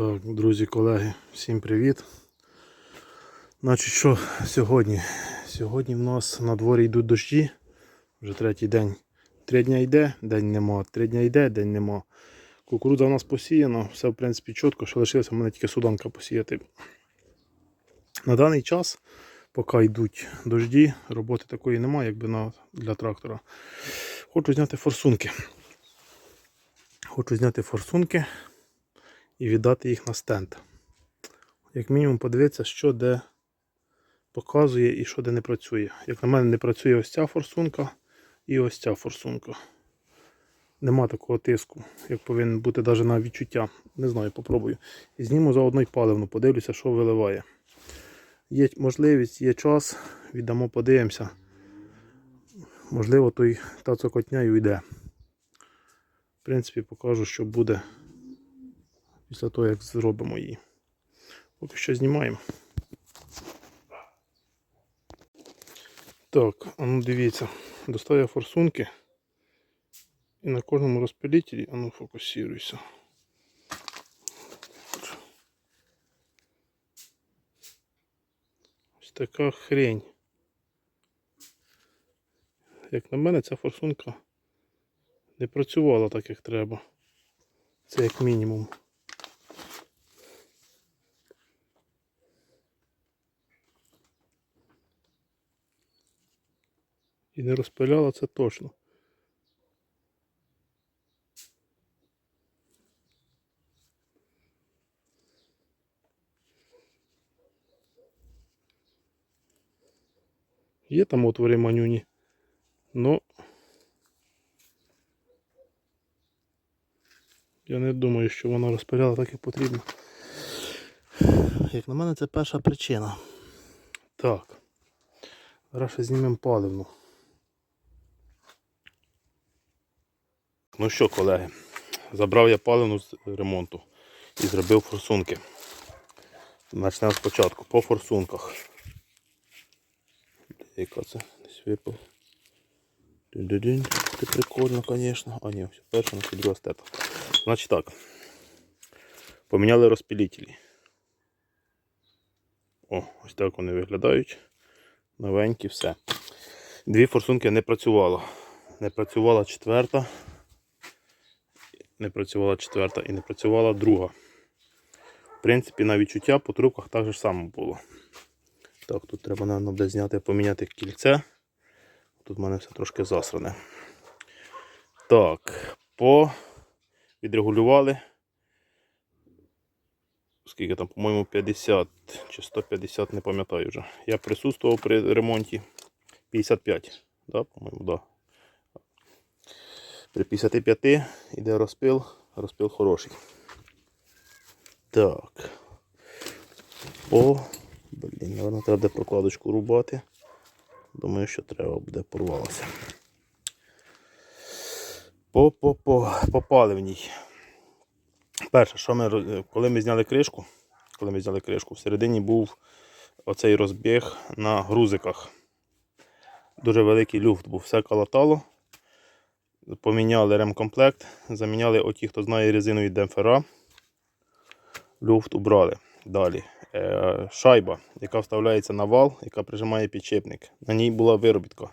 Так, друзі, колеги, всім привіт. Значить, що сьогодні? Сьогодні в нас на дворі йдуть дощі. Вже третій день. Три дня йде, день нема. Три дня йде, день нема. Кукурудза в нас посіяна, все в принципі чітко, що лишилося в мене тільки суданка посіяти. На даний час, поки йдуть дожді, роботи такої немає, якби на, для трактора. Хочу зняти форсунки. Хочу зняти форсунки і віддати їх на стенд. Як мінімум подивитися, що де показує і що де не працює. Як на мене, не працює ось ця форсунка і ось ця форсунка. Нема такого тиску, як повинен бути навіть на відчуття. Не знаю, попробую. І зніму заодно й паливну, подивлюся, що виливає. Є можливість, є час, віддамо, подивимося. Можливо, той та цокотня й уйде. В принципі, покажу, що буде після того, як зробимо її. Поки що знімаємо. Так, а ну дивіться, достаю форсунки. І на кожному розпилителі, а ну фокусируйся. Ось така хрень. Як на мене, ця форсунка не працювала так, як треба. Це як мінімум. І не розпиляла це точно. Є там отвори манюні, но я не думаю, що вона розпиляла так, як потрібно. Як на мене, це перша причина. Так. Зараз знімемо паливну. Ну що, колеги, забрав я паливну з ремонту і зробив форсунки. Почнемо спочатку по форсунках. Яка це? Десь випав. Це прикольно, звісно. А ні, все, перша на друга стета. Значить так. Поміняли розпилителі. О, ось так вони виглядають. Новенькі, все. Дві форсунки не працювало. Не працювала четверта. Не працювала четверта і не працювала друга. В принципі, на відчуття по трубках так же само було. Так, тут треба, напевно, буде зняти, поміняти кільце. Тут в мене все трошки засране. Так, по відрегулювали. Скільки там, по-моєму, 50 чи 150, не пам'ятаю вже. Я присутствував при ремонті 55, да, по-моєму, да. При 55 іде розпил, розпил хороший. Так. О, блін, напевно, треба буде прокладочку рубати. Думаю, що треба буде порвалося. По, по, по, по паливній. Перше, що ми, коли ми зняли кришку, коли ми зняли кришку, всередині був оцей розбіг на грузиках. Дуже великий люфт був, все калатало. Поміняли ремкомплект, заміняли оті, хто знає резинові демпфера. Люфт убрали. Далі. Е, шайба, яка вставляється на вал, яка прижимає підшипник. На ній була виробітка.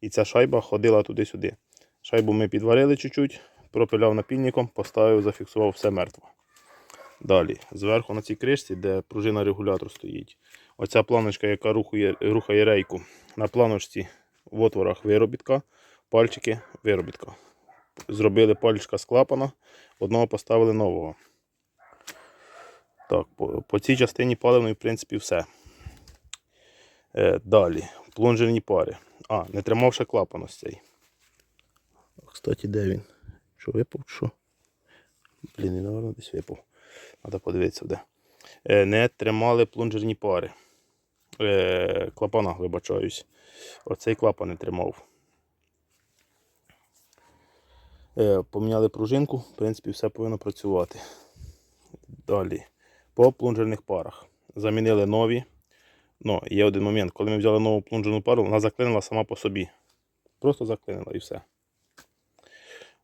І ця шайба ходила туди-сюди. Шайбу ми підварили чуть-чуть, пропиляв напільником, поставив, зафіксував все мертво. Далі, зверху на цій кришці, де пружина регулятор стоїть. Оця планочка, яка рухає, рухає рейку. На планочці в отворах виробітка, пальчики виробітка. Зробили пальчика з клапана, одного поставили нового. Так, по, по цій частині паливної, в принципі, все. Е, далі, плунжерні пари. А, не тримав ще клапан ось цей. Кстати, де він? Що випав? Що? Блін, він, напевно, десь випав. Треба подивитися де. Е, не тримали плунжерні пари. Е, клапана, вибачаюсь. Оцей клапан не тримав. Е, поміняли пружинку, в принципі, все повинно працювати. Далі. По плунжерних парах. Замінили нові. Ну, є один момент, коли ми взяли нову плунжерну пару, вона заклинила сама по собі. Просто заклинила і все.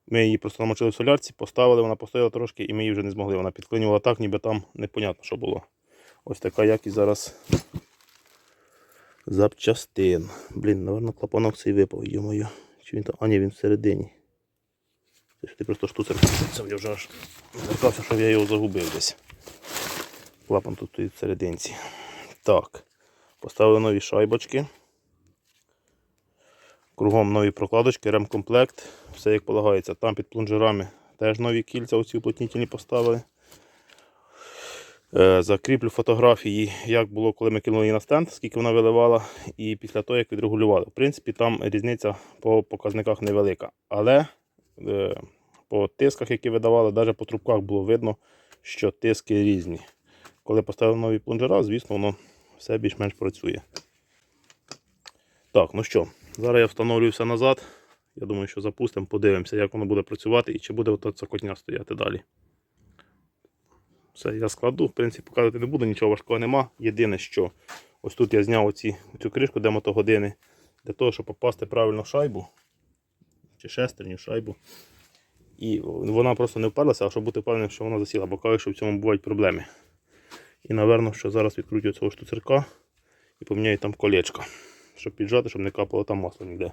Ми її просто намочили в солярці, поставили, вона постояла трошки і ми її вже не змогли. Вона підклинювала так, ніби там непонятно, що було. Ось така якість зараз запчастин. Блін, напевно, клапанок цей випав, йо-моє. Чи він там? А, ні, він всередині. Ти просто штуцер. Це я вже аж злякався, що я його загубив десь. Клапан тут стоїть всерединці. Так. Поставили нові шайбочки. Кругом нові прокладочки, ремкомплект, все як полагається. Там під плунжерами теж нові кільця оці уплотнітельні поставили. Е, Закріплю фотографії, як було, коли ми кинули її на стенд, скільки вона виливала, і після того, як відрегулювали. В принципі, там різниця по показниках невелика. Але по тисках, які видавали, навіть по трубках було видно, що тиски різні. Коли поставили нові плунжера, звісно, воно все більш-менш працює. Так, ну що, зараз я встановлюю все назад. Я думаю, що запустимо, подивимося, як воно буде працювати і чи буде ота цокотня стояти далі. Все, я складу, в принципі, показувати не буду, нічого важкого нема. Єдине, що ось тут я зняв оці, цю кришку, де мотогодини, для того, щоб попасти правильно в шайбу, чи шестерню шайбу. І вона просто не вперлася, а щоб бути впевненим, що вона засіла, бо кажуть, що в цьому бувають проблеми. І, напевно, що зараз відкрутю цього штуцерка і поміняю там колечко, щоб піджати, щоб не капало там масло ніде.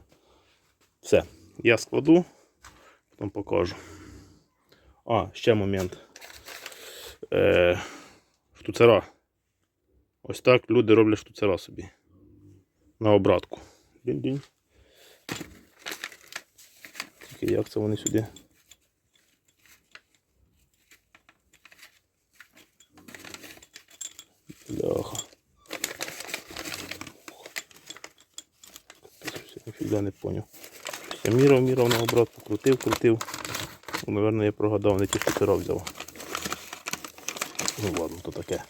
Все, я складу, потім покажу. А, ще момент. Е, штуцера. Ось так люди роблять штуцера собі. На обратку. Дінь-дінь. Тільки як це вони сюди? Бляха. Ніфіга не поняв. Я мірав, мірав на обратку, крутив, крутив. Ну, Наверно, я прогадав, не ті штуцера взяв. Ну ладно, то таке.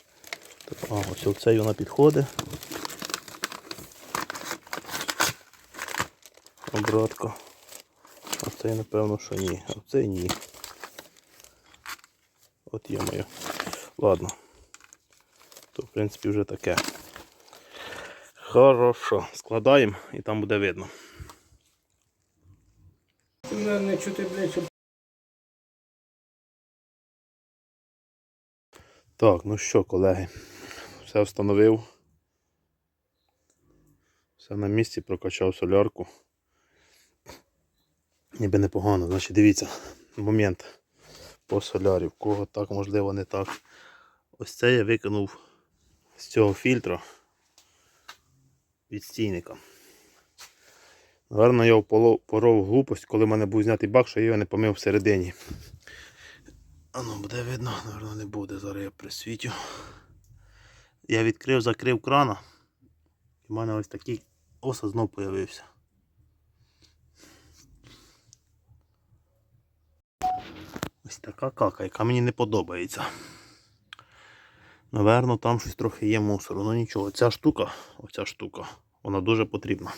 Так, а, ось оцей вона підходить. Обратка. А цей напевно, що ні. А цей ні. От є моє. Ладно. То в принципі вже таке. Хорошо. Складаємо і там буде видно. Ти мене не чути, блядь, Так, ну що, колеги, все встановив. Все на місці, прокачав солярку. Ніби непогано. Значить, дивіться, момент по солярі. В кого так, можливо, не так. Ось це я викинув з цього фільтра від стійника. Наверно, я вполов- поров глупость, коли в мене був знятий бак, що я його не помив всередині. А ну буде видно, напевно, не буде. Зараз я присвітю. Я відкрив, закрив крана. І в мене ось такий оса знов появився. Ось така кака, яка мені не подобається. Наверно, там щось трохи є мусору. Ну нічого, ця штука, оця штука, вона дуже потрібна.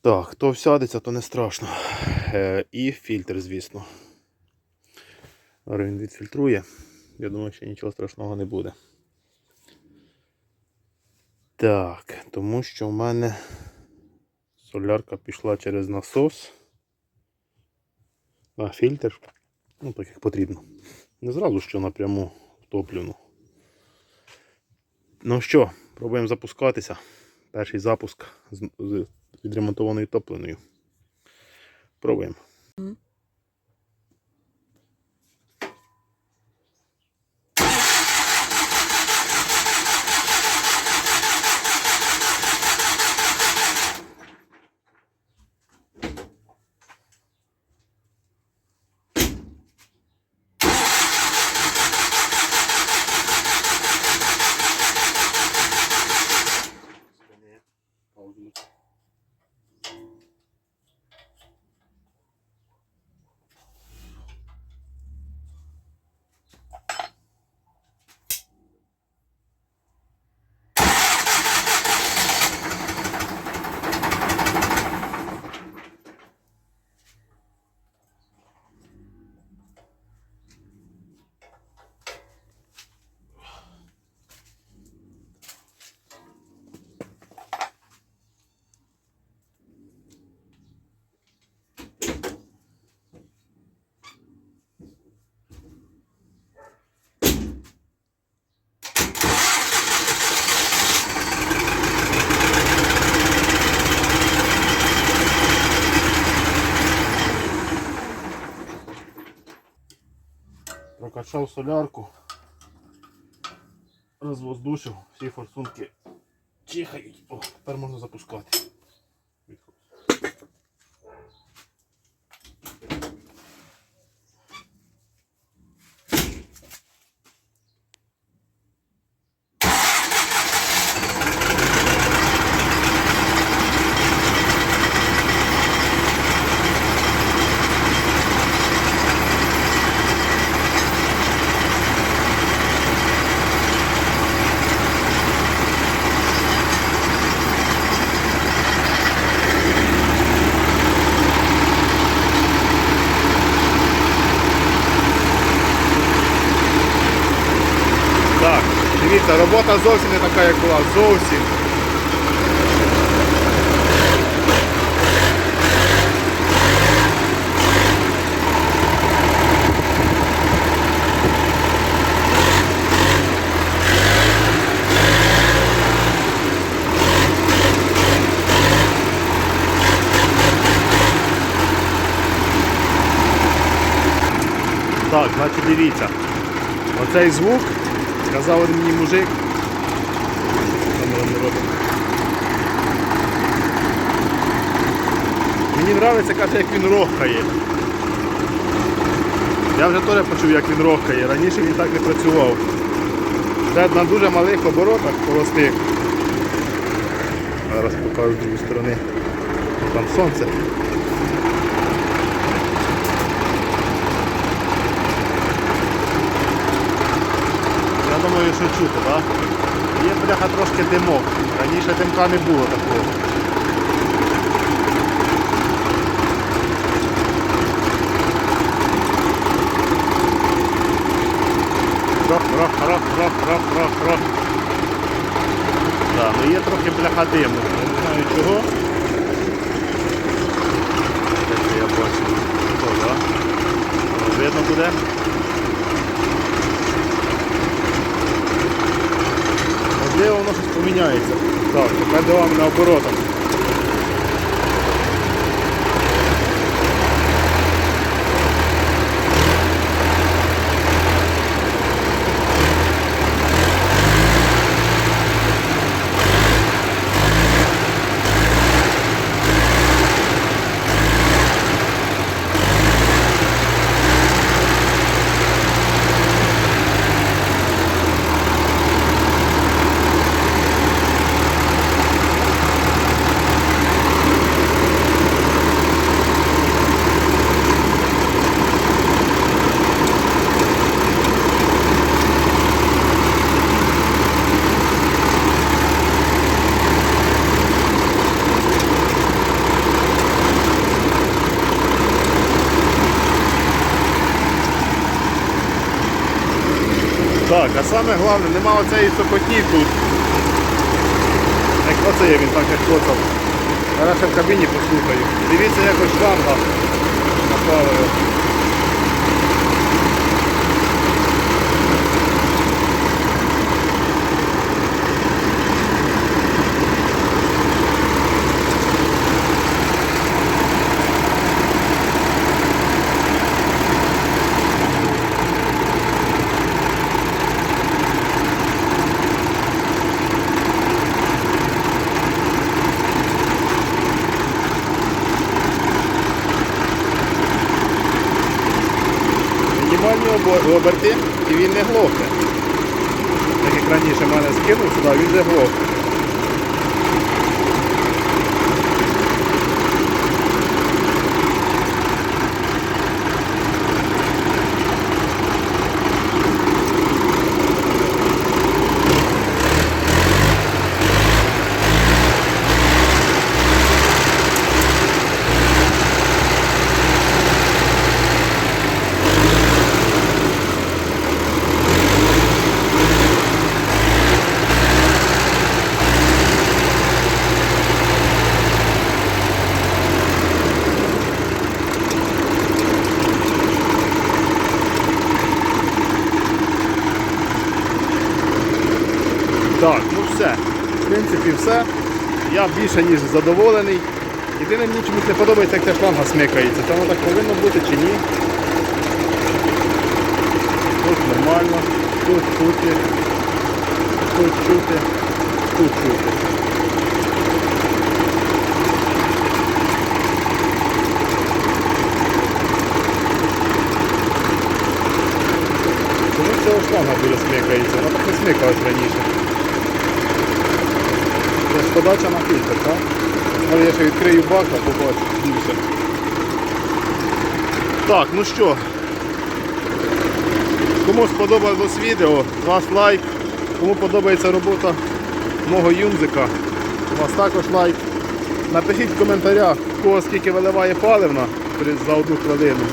Так, хто всядеться, то не страшно. Е, і фільтр, звісно. Він відфільтрує. Я думаю, що нічого страшного не буде. Так, тому що в мене солярка пішла через насос. А фільтр, ну так як потрібно. Не зразу що напряму втоплюну. Ну що, пробуємо запускатися. Перший запуск з, відремонтованою топленою. Пробуємо. Прокачав солярку. Розвоздушив, всі форсунки чихають. О, тепер можна запускати. Так, дивіться, робота зовсім не така, як була. Зовсім. Так, значить дивіться. Оцей звук, сказав один мені мужик. Мені подобається, каже, як він рохкає. Я вже теж почув, як він рохкає. Раніше він так не працював. Це на дуже малих оборотах холостих. Зараз покажу з другої сторони. Там сонце. Я думаю, що чути, так? Є бляха трошки димок. Раніше димка не було такого. Рох, рох, рох, рох, рох, рох, рох. Да, ну є трохи бляха диму. Не знаю чого. Це я бачу? Видно буде? Можливо, воно щось поміняється. Так, тепер давай на оборотах. Так, а саме головне, нема оцеї цокотні тут. Як оце я він так як коцав. Зараз в кабіні послухаю. Дивіться якось шланга наплаваю. Оберти і він не глохне. Так як раніше мене скинув сюди, він не глохне. Так, ну все. В принципі, все. Я більше ніж задоволений. Єдине мені чомусь не подобається, як ця шланга смикається. Воно так повинно бути чи ні. тут чути, тут чути, тут чути. Чому цього шланга дуже смикається? Вона так не смикалась раніше. Подача на фільтр, так? Але я ще відкрию бак, а побачу. Так, ну що, Кому сподобалось відео, вас лайк. Кому подобається робота мого юнзика, у вас також лайк. Напишіть в коментарях, в кого скільки виливає паливна за одну хвилину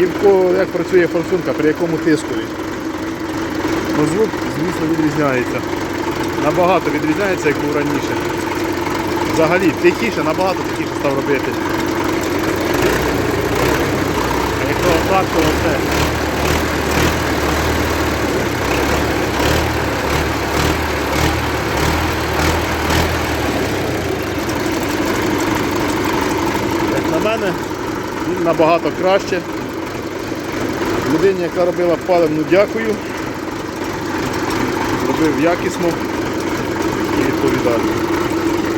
і в кого як працює форсунка, при якому тискові. Ну, звук, звісно, відрізняється. Набагато відрізняється, як був раніше. Взагалі, тихіше, набагато тихіше став робити. А якщо так, то все. На мене, він набагато краще. Людині, яка робила паливну, дякую. Зробив якісно і відповідально.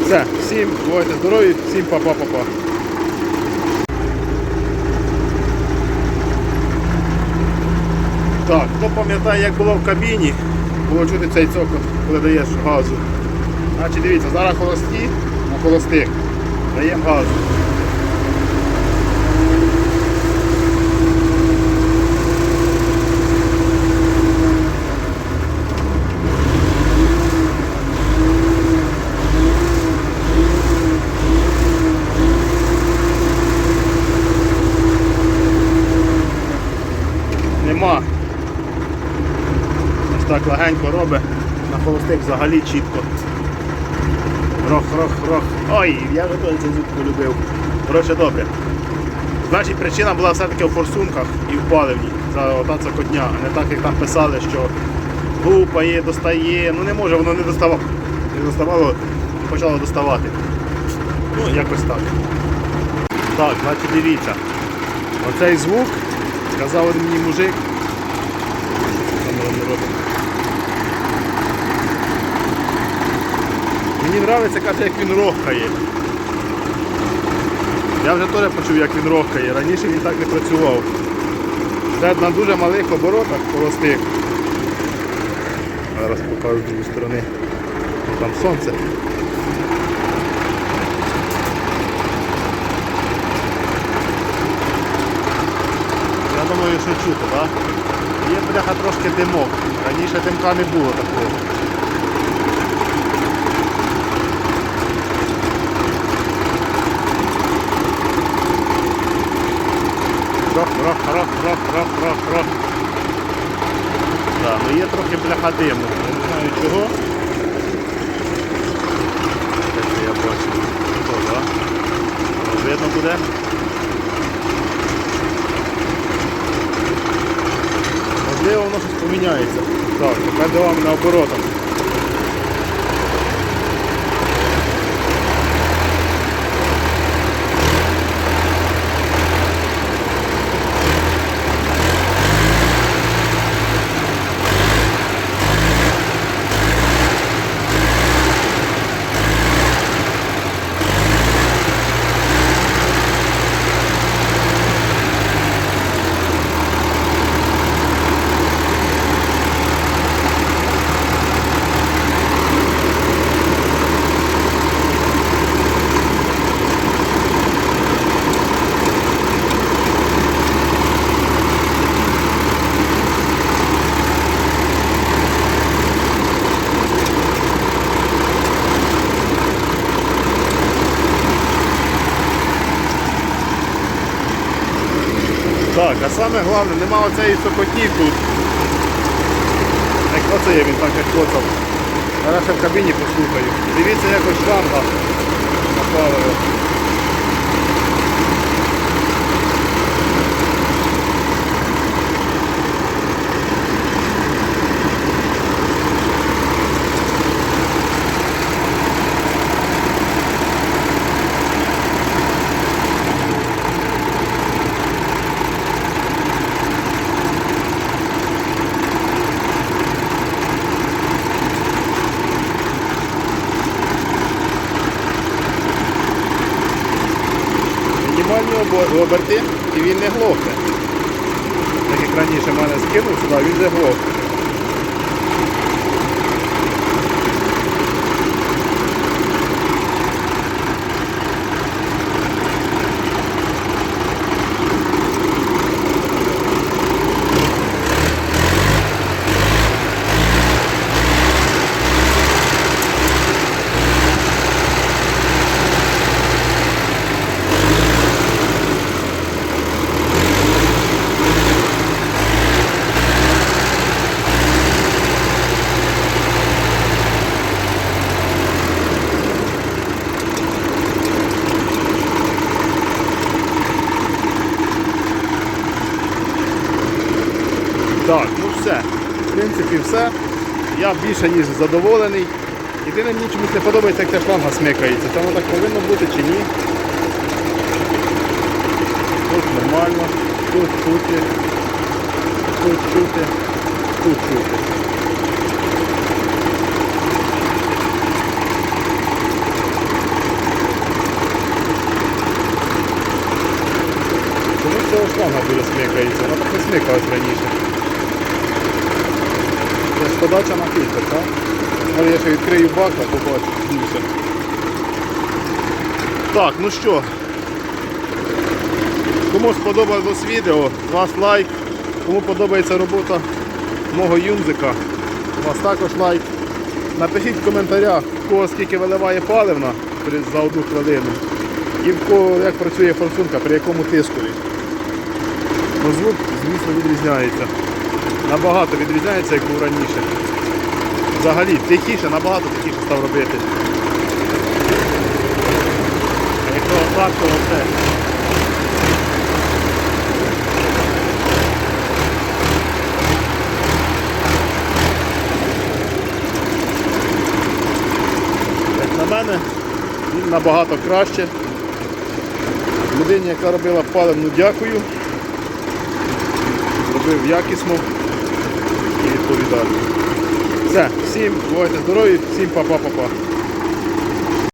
Все, всім бувайте здорові, всім па-па-па-па. Так, хто пам'ятає, як було в кабіні, було чути цей цокот, коли даєш газу. Значить, дивіться, зараз холості на холостих. Даємо газу. Нема. Ось так легенько робить, на холостих взагалі чітко. Рох, рох, рох. Ой, я вже той цей звук полюбив. Коротше, добре. Значить, причина була все-таки в форсунках і в паливні. Це ота цокотня, а не так, як там писали, що гупає, достає. Ну не може, воно не доставало. Не доставало почало доставати. Ну, якось так. Так, значить дивіться. Оцей звук, сказав один мені мужик. Що камера не робить? Мені подобається, каже, як він рохкає. Я вже теж почув, як він рохкає. Раніше він так не працював. Це на дуже малих оборотах холостих. Зараз покажу з другої сторони. Там сонце. Я думаю, що чути, так? Є бляха трошки димок. Раніше димка не було такого. Рох, рох, рох. Да, ну є трохи бляха диму. Я не знаю чого. Де що я бачу? О, да? Видно буде. Можливо, воно щось поміняється. Так, тепер до вами на оборотах. Так, а саме головне, нема оцеї сокотні тут. Як оце є він так як коцав. Зараз я в кабіні послухаю. Дивіться якось шланга напалила. Оберти і він не глохне. Так як раніше мене скинув сюди, він не глох. Так, ну все. В принципі, все. Я більше ніж задоволений. Єдине мені чомусь не подобається, як ця шланга смикається. Це воно так повинно бути чи ні. Тут нормально, тут чути, тут чути, тут чути. Чому цього шланга дуже смикається? Вона так не смикалась раніше. Подача на фільтр, так? Але я ще відкрию бак, а побачу більше. Так, ну що. Кому сподобалось відео, з вас лайк. Кому подобається робота мого юнзика, у вас також лайк. Напишіть в коментарях, в кого скільки виливає паливна за одну хвилину. І в кого як працює форсунка, при якому тискові. Ну, звук, звісно, відрізняється. Набагато відрізняється, як був раніше. Взагалі, тихіше, набагато тихіше став робити. А якщо отак, то все. Як на мене, він набагато краще. Людині, яка робила паливну, дякую. Зробив якісно і. Все, всім бувайте здорові, всім па-па-па-па.